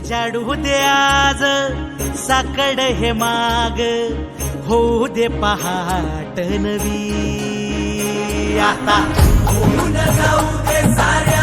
उजाडू दे आज साकड हे माग होऊ दे पहाट नवी. आता जाऊ दे साऱ्या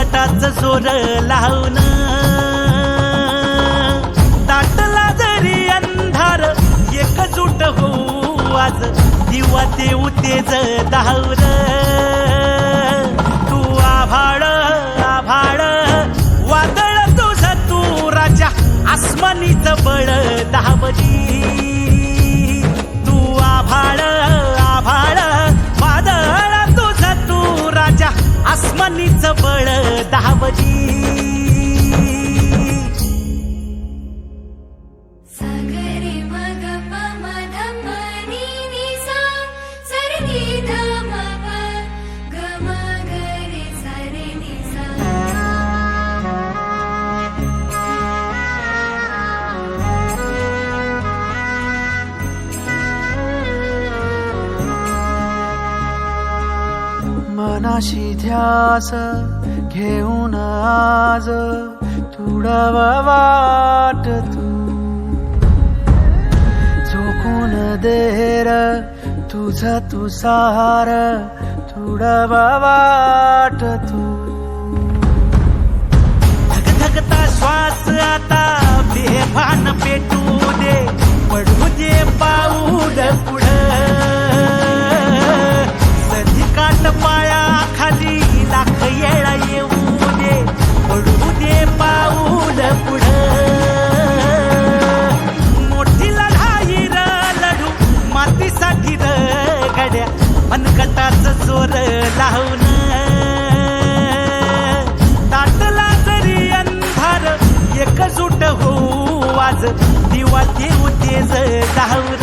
मनकटाच जोर लावून दाटला जरी अंधार एकजूट होऊ आज. दिवा देऊ तेज धावलं आसमानीच बळ दावरी मनाशी ध्यास घेऊन आज तुडवा वाट तू. झोकून देर तुझ तू सार तुडवा वाट तू. धगधगता श्वास आता बेभान पेटू दे. पडू दे पाऊल पुढे. जोर लावून. दाटला जरी अंधार एकजूट होऊ आज दिवा देऊ तेज धावून.